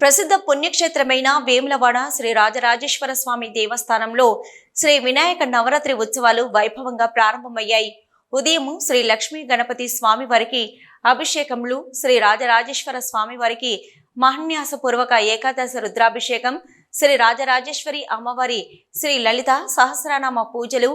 ప్రసిద్ధ పుణ్యక్షేత్రమైన వేములవాడ శ్రీ రాజరాజేశ్వర స్వామి దేవస్థానంలో శ్రీ వినాయక నవరాత్రి ఉత్సవాలు వైభవంగా ప్రారంభమయ్యాయి. ఉదయం శ్రీ లక్ష్మీ గణపతి స్వామి వారికి అభిషేకములు శ్రీ రాజరాజేశ్వర స్వామి వారికి మహన్యాసపూర్వక ఏకాదశ రుద్రాభిషేకం శ్రీ రాజరాజేశ్వరి అమ్మవారి శ్రీ లలిత సహస్రనామ పూజలు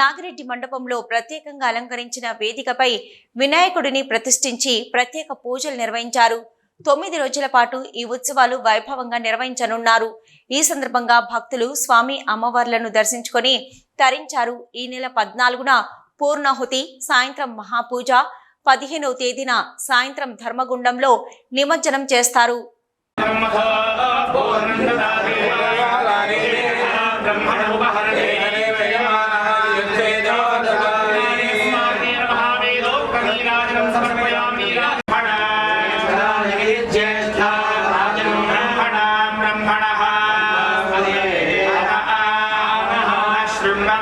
నాగిరెడ్డి మండపంలో ప్రత్యేకంగా అలంకరించిన వేదికపై వినాయకుడిని ప్రతిష్ఠించి ప్రత్యేక పూజలు నిర్వహించారు. తొమ్మిది రోజుల పాటు ఈ ఉత్సవాలు వైభవంగా నిర్వహించనున్నారు. ఈ సందర్భంగా భక్తులు స్వామి అమ్మవార్లను దర్శించుకొని తరించారు. ఈ నెల పద్నాలుగున పూర్ణాహుతి సాయంత్రం మహాపూజ పదిహేనవ తేదీన సాయంత్రం ధర్మగుండంలో నిమజ్జనం చేస్తారు.